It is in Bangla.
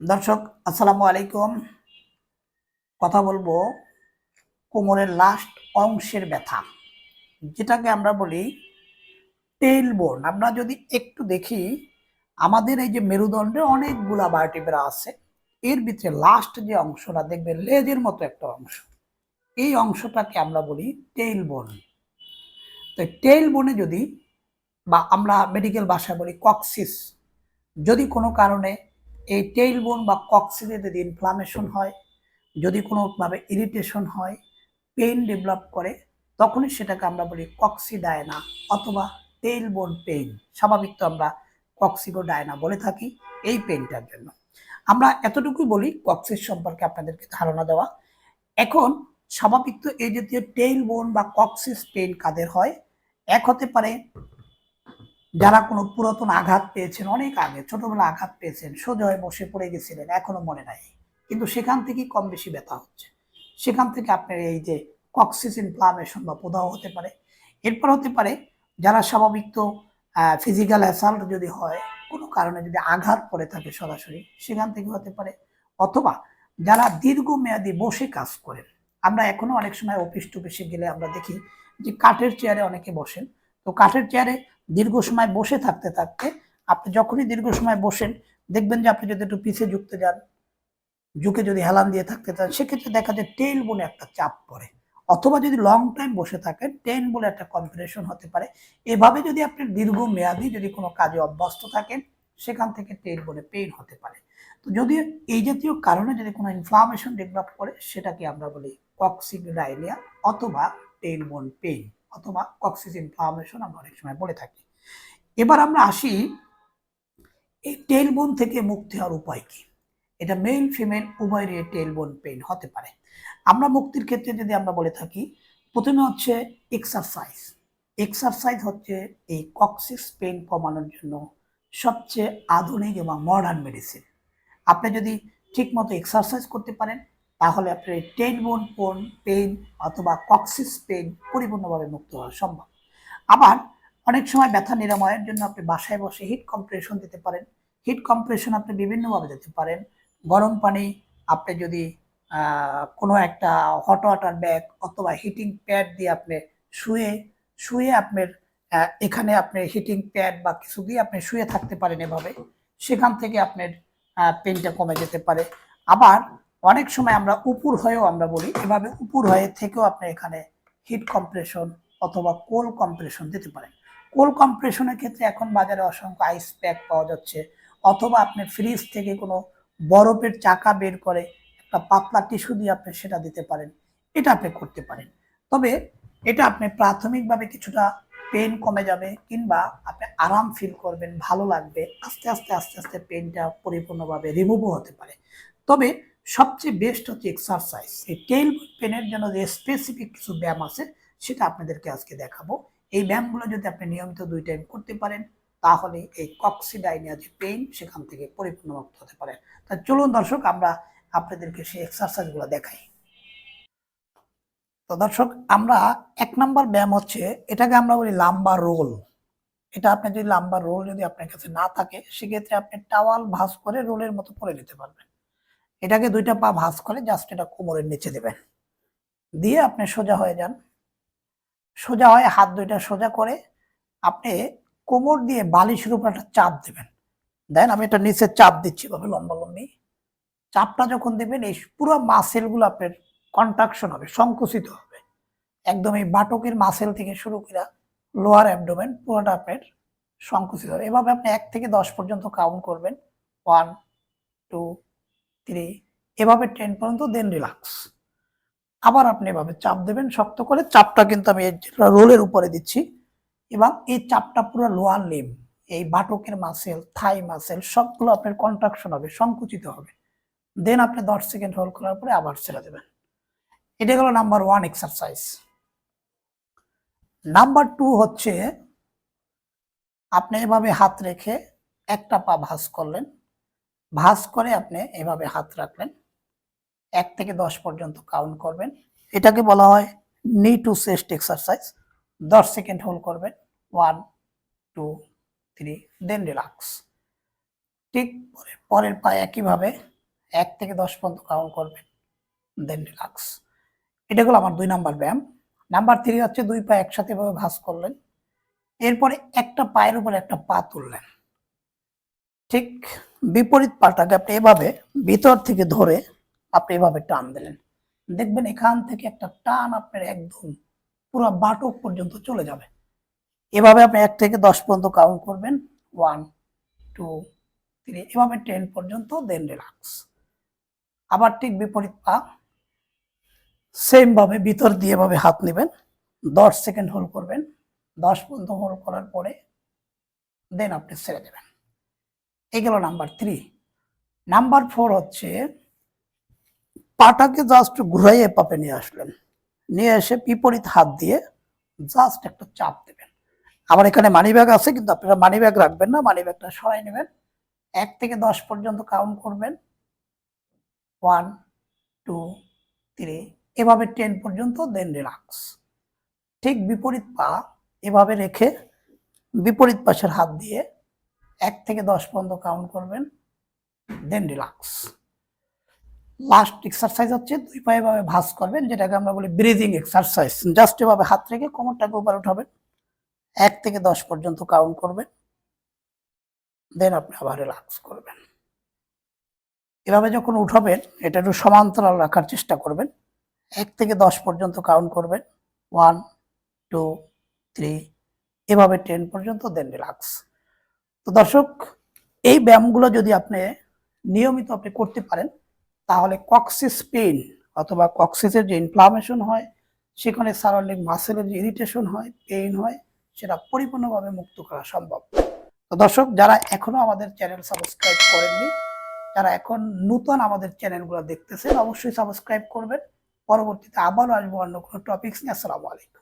দর্শক, আসসালামু আলাইকুম। কথা বলব কোমরের লাস্ট অংশের ব্যথা, যেটাকে আমরা বলি টেইল বোন আমরা যদি একটু দেখি, আমাদের এই যে মেরুদণ্ডে অনেকগুলা ভার্টিব্রা আছে, এর ভিতরে লাস্ট যে অংশটা দেখবেন, লেজের মতো একটা অংশ। এই অংশটাকে আমরা বলি টেইল বোন তো টেইল বোনে যদি বা আমরা মেডিকেল ভাষায় বলি কক্সিস যদি কোনো কারণে এই টেইল বোন বা কক্সিসে যদি ইনফ্লামেশন হয়, যদি কোনোভাবে ইরিটেশন হয় পেইন ডেভেলপ করে, তখনই সেটাকে আমরা বলি কক্সি কক্সিডায়না অথবা টেইল বোন পেইন স্বাভাবিক তো আমরা কক্সিগো ডায়না বলে থাকি এই পেইনটার জন্য। আমরা এতটুকুই বলি কক্সিস সম্পর্কে আপনাদেরকে ধারণা দেওয়া। এখন স্বাভাবিক তো এই জাতীয় টেইল বোন বা কক্সিস পেইন কাদের হয়? এক হতে পারে যারা কোনো পুরাতন আঘাত পেয়েছেন, অনেক আগে ছোটবেলা আঘাত পেয়েছেন সোজা হয়ে বসে পড়ে গেছিলেন, এখনও মনে নাই। কিন্তু সেখান থেকেই কম বেশি ব্যথা হচ্ছে। সেখান থেকে আপনার এই যে কক্সিস ইনফ্লামেশন বা প্রদাহ হতে পারে। এরপর হতে পারে যারা স্বাভাবিক তো ফিজিক্যাল অ্যাসাল্ট যদি হয়, কোনো কারণে যদি আঘাত পড়ে থাকে সরাসরি, সেখান থেকে হতে পারে। অথবা যারা দীর্ঘমেয়াদী বসে কাজ করেন, আমরা এখনও অনেক সময় অফিস টুফিসে গেলে আমরা দেখি যে কাঠের চেয়ারে অনেকে বসেন। তো কাঠের চেয়ারে দীর্ঘ সময় বসে থাকতে থাকতে আপনি যখনই দীর্ঘ সময় বসেন, দেখবেন যে আপনি যদি একটু পিছিয়ে ঝুঁকতে যান, ঝুঁকে যদি হেলান দিয়ে থাকতে চান, সেক্ষেত্রে দেখা যায় টেইল বলে একটা চাপ পড়ে। অথবা যদি লং টাইম বসে থাকেন টেন বলে একটা কম্পিটিশন হতে পারে। এভাবে যদি আপনি দীর্ঘ মেয়াদি যদি কোনো কাজে অভ্যস্ত থাকেন, সেখান থেকে টেইল বলে পেইন হতে পারে। তো যদি এই জাতীয় কারণে যদি কোনো ইনফ্লামেশন ডেভেলপ করে, সেটাকে আমরা বলি কক্সিক ডায়রিয়া অথবা টেইল বোন পেইন অথবা কক্সিস ইনফ্লামেশন আমরা অনেক সময় বলে থাকি। এবার আমরা আসি, এই টেইল বোন থেকে মুক্তি হওয়ার উপায় কি? এটা মেল ফিমেল উভয়েরই টেইল বোন পেইন হতে পারে। আমরা মুক্তির ক্ষেত্রে যদি আমরা বলে থাকি, প্রথমে হচ্ছে এক্সারসাইজ এক্সারসাইজ হচ্ছে এই কক্সিস পেইন কমানোর জন্য সবচেয়ে আধুনিক এবং মডার্ন মেডিসিন আপনি যদি ঠিকমতো এক্সারসাইজ করতে পারেন তাহলে আপনার এই টেইল বোন পোন পেইন অথবা কক্সিস পেন পরিপূর্ণভাবে মুক্ত হওয়া সম্ভব। আবার অনেক সময় ব্যথা নিরাময়ের জন্য আপনি বাসায় বসে হিট কম্প্রেশন দিতে পারেন। হিট কম্প্রেশন আপনি বিভিন্নভাবে দিতে পারেন। গরম পানি, আপনি যদি কোনো একটা হট ওয়াটার ব্যাগ অথবা হিটিং প্যাড দিয়ে আপনি শুয়ে শুয়ে আপনার এখানে আপনি হিটিং প্যাড বা কিছু দিয়ে আপনি শুয়ে থাকতে পারেন এভাবে। সেখান থেকে আপনার পেনটা কমে যেতে পারে। আবার অনেক সময় আমরা উপর হয়েও আমরা বলি, এভাবে উপর হয়ে থেকেও আপনি এখানে হিট কম্প্রেশন অথবা কোল কম্প্রেশন দিতে পারেন। কোল কম্প্রেশনের ক্ষেত্রে এখন বাজারে অসংখ্য আইস প্যাক পাওয়া যাচ্ছে, অথবা আপনি ফ্রিজ থেকে কোনো বরফের চাকা বের করে একটা পাতলা টিস্যু দিয়ে আপনি সেটা দিতে পারেন, এটা আপনি করতে পারেন। তবে এটা আপনি প্রাথমিকভাবে কিছুটা পেন কমে যাবে কিংবা আপনি আরাম ফিল করবেন, ভালো লাগবে, আস্তে আস্তে আস্তে আস্তে পেনটা পরিপূর্ণভাবে রিমুভও হতে পারে। তবে সবচেয়ে বেস্ট হচ্ছে এক্সারসাইজ এই টেইল পেনের জন্য যে স্পেসিফিক কিছু ব্যায়াম আছে, সেটা আপনাদেরকে আজকে দেখাবো। এই ব্যায়ামগুলো যদি আপনি নিয়মিত দুই টাইম করতে পারেন, তাহলে এই কক্সিডাইনিয়া যে পেইন সেখান থেকে পরিপূর্ণ মুক্ত হতে পারে তা চলুন দর্শক, আমরা আপনাদেরকে সেই এক্সারসাইজগুলো দেখাই। তো দর্শক, আমরা এক নাম্বার ব্যায়াম হচ্ছে, এটাকে আমরা বলি লাম্বার রোল এটা আপনি যদি লাম্বার রোল যদি আপনার কাছে না থাকে, সেক্ষেত্রে আপনি টাওয়াল ভাঁজ করে রোলের মতো করে নিতে পারবেন। এটাকে দুইটা পা ভাঁজ করে জাস্ট এটা কোমরের নিচে দেবেন। দিয়ে আপনি সোজা হয়ে যান। সোজা হয়ে হাত দুইটা সোজা করে আপনি কোমর দিয়ে বালিশের উপর একটা চাপ দেবেন। দেন আমি এটা নিচে চাপ দিচ্ছি ভাবে লম্বা লম্বি। চাপটা যখন দেবেন, এই পুরো মাসেলগুলো আপনার কন্ট্রাকশন হবে, সংকুচিত হবে। একদম এই বাটকের মাসেল থেকে শুরু করে লোয়ার অ্যাবডোমেন পুরোটা আপনার সংকুচিত হবে। এভাবে আপনি এক থেকে দশ পর্যন্ত কাউন্ট করবেন। ওয়ান টু থ্রি এভাবে টেন পর্যন্ত দেন রিল্যাক্স আবার আপনি এভাবে চাপ দেবেন, শক্ত করে। চাপটা কিন্তু আমি রোলের উপরে দিচ্ছি। এবং এই চাপটা পুরো লোয়ার লিম এই বাটকের মাসেল থাই মাসেল সবগুলো আপনার কন্ট্রাকশন হবে, সংকুচিত হবে। দেন আপনি দশ সেকেন্ড হোল্ড করার পরে আবার ছেড়ে দেবেন। এটা হলো number one exercise number two হচ্ছে, আপনি এভাবে হাত রেখে একটা পা ভাঁজ করলেন। ভাঁজ করে আপনি এভাবে হাত রাখলেন এক থেকে দশ পর্যন্ত কাউন্ট করবেন। এটাকে বলা হয় নি টু চেস্ট এক্সারসাইজ দশ সেকেন্ড হোল্ড করবেন। One two three then relax ঠিক পরের পরের পায়ে একইভাবে এক থেকে দশ পর্যন্ত কাউন্ট করবেন। দেন রিল্যাক্স এটা হলো আমার দুই নাম্বার ব্যায়াম। নাম্বার থ্রি হচ্ছে দুই পা একসাথে এভাবে ভাঁজ করলেন। এরপরে একটা পায়ের উপরে একটা পা তুললেন। ঠিক বিপরীত পাটাকে আপনি এভাবে ভিতর থেকে ধরে আপনি এভাবে টান দিলেন। দেখবেন এখান থেকে একটা টান আপনার একদম পুরো বাটক পর্যন্ত চলে যাবে। এভাবে আপনি এক থেকে দশ পর্যন্ত কাউন্ট করবেন। ওয়ান টু থ্রি এভাবে টেন পর্যন্ত দেন রিল্যাক্স আবার ঠিক বিপরীত পা সেম ভাবে ভিতর দিয়ে এভাবে হাত নেবেন। দশ সেকেন্ড হোল্ড করবেন। দশ পর্যন্ত হোল্ড করার পরে দেন আপনি ছেড়ে দেবেন। এই গেল নাম্বার থ্রি নাম্বার ফোর হচ্ছে, পাটাকে জাস্ট ঘুরাইয়ে পাপে নিয়ে আসলেন। নিয়ে এসে বিপরীত হাত দিয়ে জাস্ট একটা চাপ দেবেন। আবার এখানে মানি ব্যাগ আছে, কিন্তু আপনারা মানি ব্যাগ রাখবেন না মানি ব্যাগটা সরাই নেবেন। এক থেকে দশ পর্যন্ত কাউন্ট করবেন। ওয়ান টু থ্রি এভাবে টেন পর্যন্ত দেন রিলাক্স ঠিক বিপরীত পা এভাবে রেখে বিপরীত পাশের হাত দিয়ে এক থেকে দশ পর্যন্ত কাউন্ট করবেন দেন রিল্যাক্স লাস্ট এক্সারসাইজ হচ্ছে দুই পায়ে এভাবে ভাঁজ করবেন, যেটাকে আমরা বলি ব্রিদিং এক্সারসাইজ জাস্ট এভাবে হাত রেখে কোমরটাকে উপরে উঠাবেন, এক থেকে দশ পর্যন্ত কাউন্ট করবেন দেন আপনি আবার রিল্যাক্স করবেন। এভাবে যখন উঠাবেন, এটা একটু সমান্তরাল রাখার চেষ্টা করবেন, এক থেকে দশ পর্যন্ত কাউন্ট করবেন ওয়ান টু থ্রি এভাবে টেন পর্যন্ত দেন রিল্যাক্স তো দর্শক, এই ব্যায়ামগুলো যদি আপনি নিয়মিত আপনি করতে পারেন, তাহলে কক্সিস পেইন অথবা কক্সিসের যে ইনফ্লামেশন হয়, সেখানে সারাউন্ডিং মাসেলের যে ইরিটেশন হয় পেইন হয়, সেটা পরিপূর্ণভাবে মুক্ত করা সম্ভব। তো দর্শক, যারা এখনও আমাদের চ্যানেল সাবস্ক্রাইব করেননি, যারা এখন নতুন আমাদের চ্যানেলগুলো দেখতেছেন, অবশ্যই সাবস্ক্রাইব করবেন। পরবর্তীতে আবারও আসব অন্য কোনো টপিক্স নিয়ে। আসসালামু আলাইকুম।